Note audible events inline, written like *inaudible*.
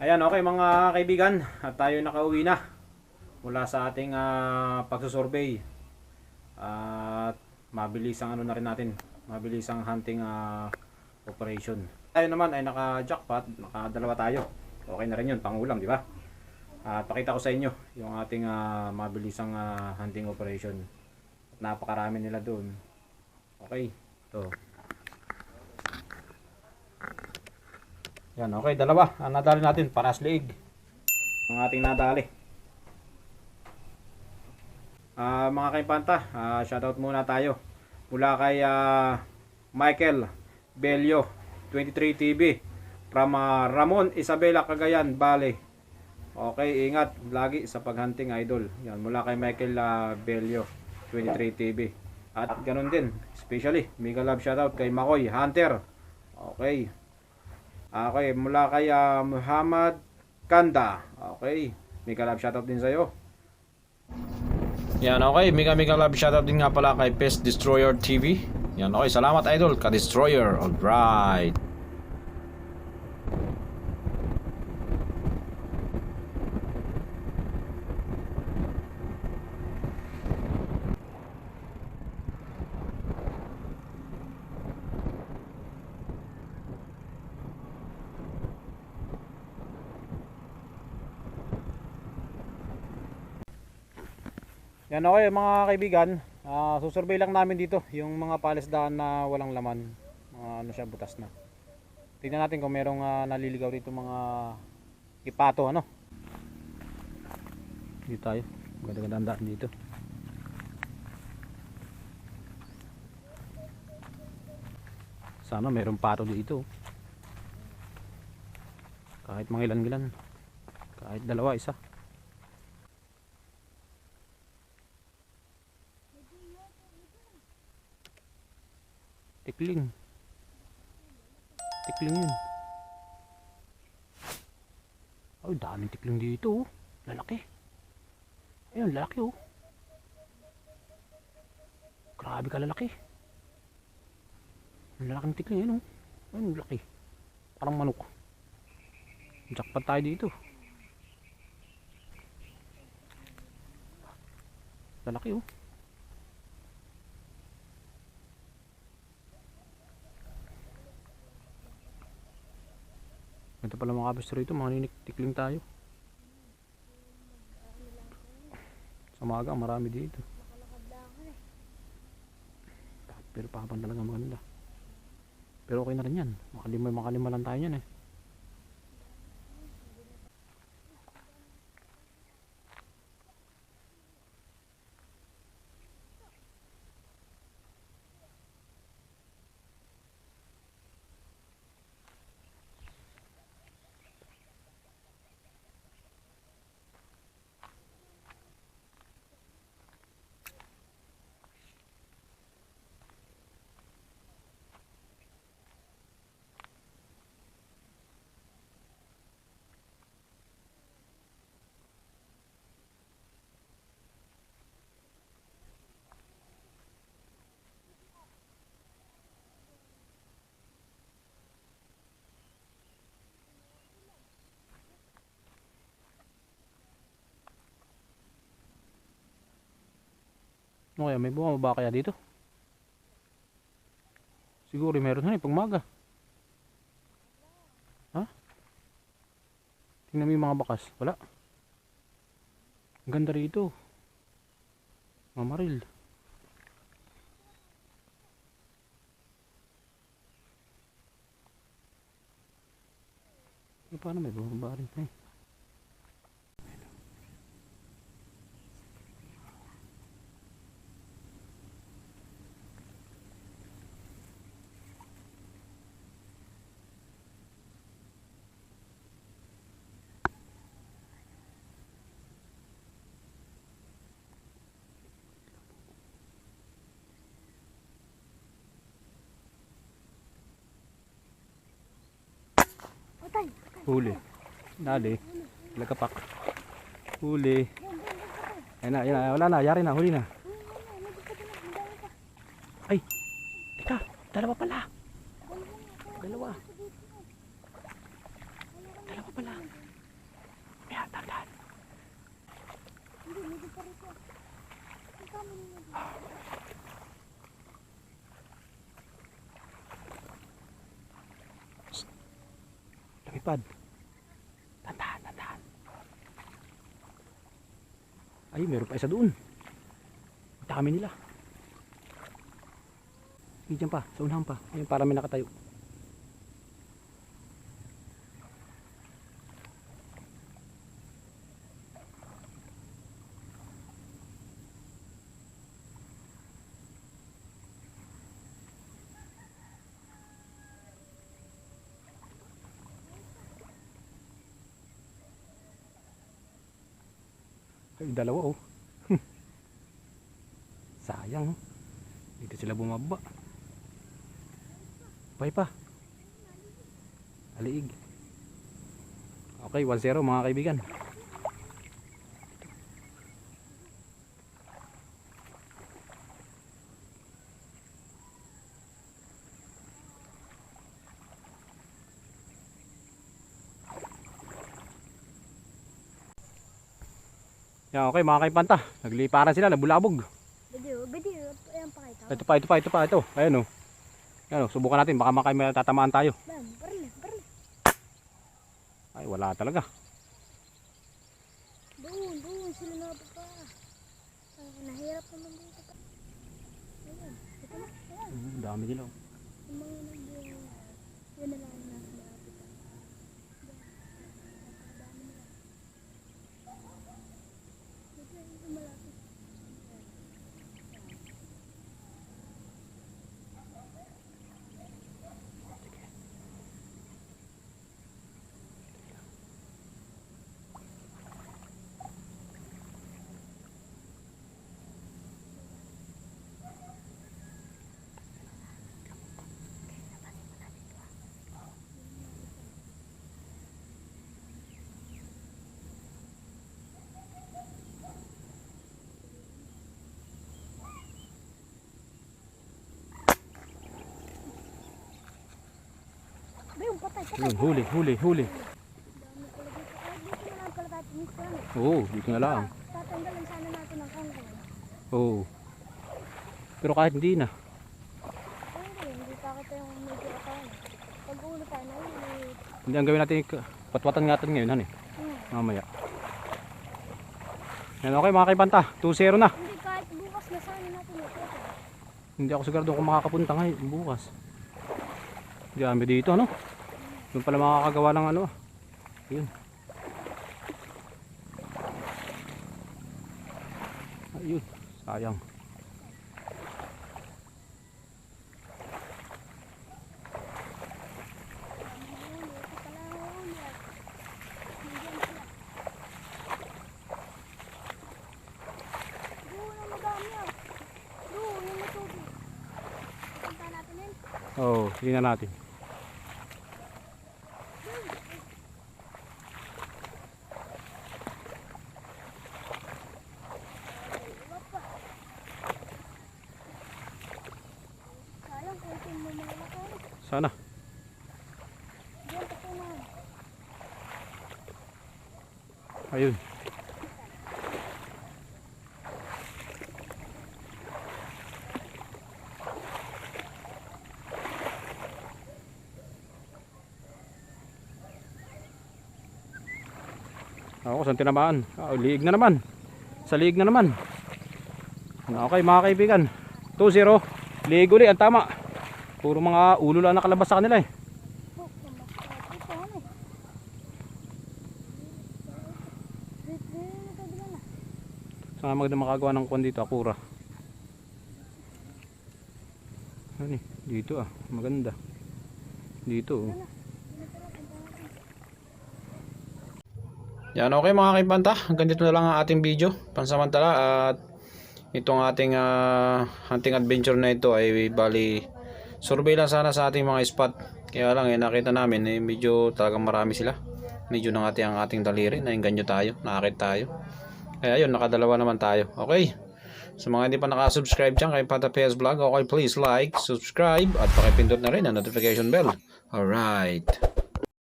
Ayan, okay mga kaibigan, at tayo nakauwi na mula sa ating ah, pagsusurvey. At mabilis ang ano na rin natin, mabilis ang hunting ah, operation. Tayo naman ay naka-jackpot, nakadalawa tayo. Okay na rin yun, pangulam, di ba? At pakita ko sa inyo yung ating ah, mabilisang ah, hunting operation. At napakarami nila doon. Okay, to. Yan, okay, dalawa. Ang nadali natin, paras liig. Ang ating nadali. Ah, mga kaimpanta, ah, shoutout muna tayo. Mula kay ah, Michael Belio, 23 TV. From ah, Ramon Isabela Cagayan, Bale. Okay, ingat lagi sa paghunting idol. Yan, mula kay Michael ah, Belio, 23 TV. At ganun din, especially, mega love shoutout kay Makoy Hunter. Okay. Okay, mula kay ah, Muhammad Kanda. Okay. Mega love shoutout din sa'yo. Yan, okay. Mega mega love shoutout din nga pala kay Pest Destroyer TV. Yan, okay. Salamat idol, ka-destroyer. Alright. Yan okay mga kaibigan, Ah, susurvey lang namin dito yung mga palisdaan na walang laman. Mga ano siya butas na. Tingnan natin kung merong ah, naliligaw dito mga ipato ano. Dito tayo. Ganda-ganda dito. Sana merong pato dito. Kahit mga ilan-ilan. Kahit dalawa, isa. Tikling. Tikling yun. Ay, daming tikling dito. oh. Lalaki. Ayun, lalaki oh. Grabe ka lalaki. Lalaking tikling yun oh. Ayun, laki. Parang manok. Jackpot tayo dito. Lalaki oh. Ito pala mga kabistro rito, mga niniktikling tayo. Sa maga, marami dito. Pero papan talaga maganda. Pero okay na rin yan. Makalima, makalima lang tayo yan eh. Ano may bumaba kaya dito? Siguro meron na eh, pagmaga. Ha? Tingnan mo yung mga bakas. Wala. Ang ganda rito. Mamaril. Eh, paano may bumaba rin? Eh. Huli. Dali. Lagapak. Huli. Ayun na, ayun na. Wala na. Yari na. Huli na. Ay. Teka. Dalawa pala. Dalawa. Dalawa pala. Kaya, tandahan. Hindi, hindi pa rin Lumipad. Tandaan, tandaan. Ay, meron pa isa doon. Kita kami nila. Hindi dyan pa, sa unahan pa. Ayun, para may nakatayo. Ay, dalawa oh. *laughs* Sayang. Dito sila bumaba. Pay pa. Aliig. Okay, 1-0 mga kaibigan. Yan, okay mga kaipanta. Nagliparan sila, nabulabog. Video, video, ayan pa kita. Ito pa, ito pa, ito pa, ito. Ayun oh. Yan oh, subukan natin. Baka makay may tatamaan tayo. Ay, wala talaga. Doon, doon, sila na pa. Ah, nahirap naman dito pa. Ayun, ito na, ayan. Mm, dami nila. oh. Yung mga nandiyan, yun na lang Ayun, patay, patay. Yun, huli, huli, huli. Dami pala dito. Na lang. Oo. Tatanggalan sana natin ang kangkong. Oo. Pero kahit hindi na. Hindi, hindi pa kita yung medyo katawan. Pag ulo tayo na yun, eh, Hindi ang gawin natin, patwatan nga natin ngayon, han eh. hmm. Mamaya. Yan, okay mga kaibanta. 2-0 na. Hindi, kahit bukas na sana natin. Hindi ako sigurado kung makakapunta ngayon, bukas. Dami dito, ano? Doon pala makakagawa ng ano. ah. Ayun. Ayun, sayang. Ayun, ito pala yun. Nandiyan sila. Doon ang madami ah. Doon, yung matubig. Punta natin yun. Oo, oh, tingnan natin. Sana. Ayun. Saan tinamaan? Ah, liig na naman. Sa liig na naman. Okay, mga kaibigan. 2-0. Liig uli, ang tama. Puro mga ulo lang nakalabas sa kanila eh. Saan maganda makagawa ng kwan dito, akura. Ano eh, dito ah, maganda. Dito oh. Yan, okay mga kaibanta. Hanggang dito na lang ang ating video. Pansamantala at itong ating ah, hunting adventure na ito ay bali survey lang sana sa ating mga spot. Kaya lang eh, nakita namin eh, medyo talagang marami sila. Medyo nangati ang ating daliri. Nainganyo tayo. Nakakit tayo. Kaya yun, nakadalawa naman tayo. Okay. Sa mga hindi pa nakasubscribe dyan kay Pata PS Vlog, okay, please like, subscribe, at pakipindot na rin ang notification bell. Alright.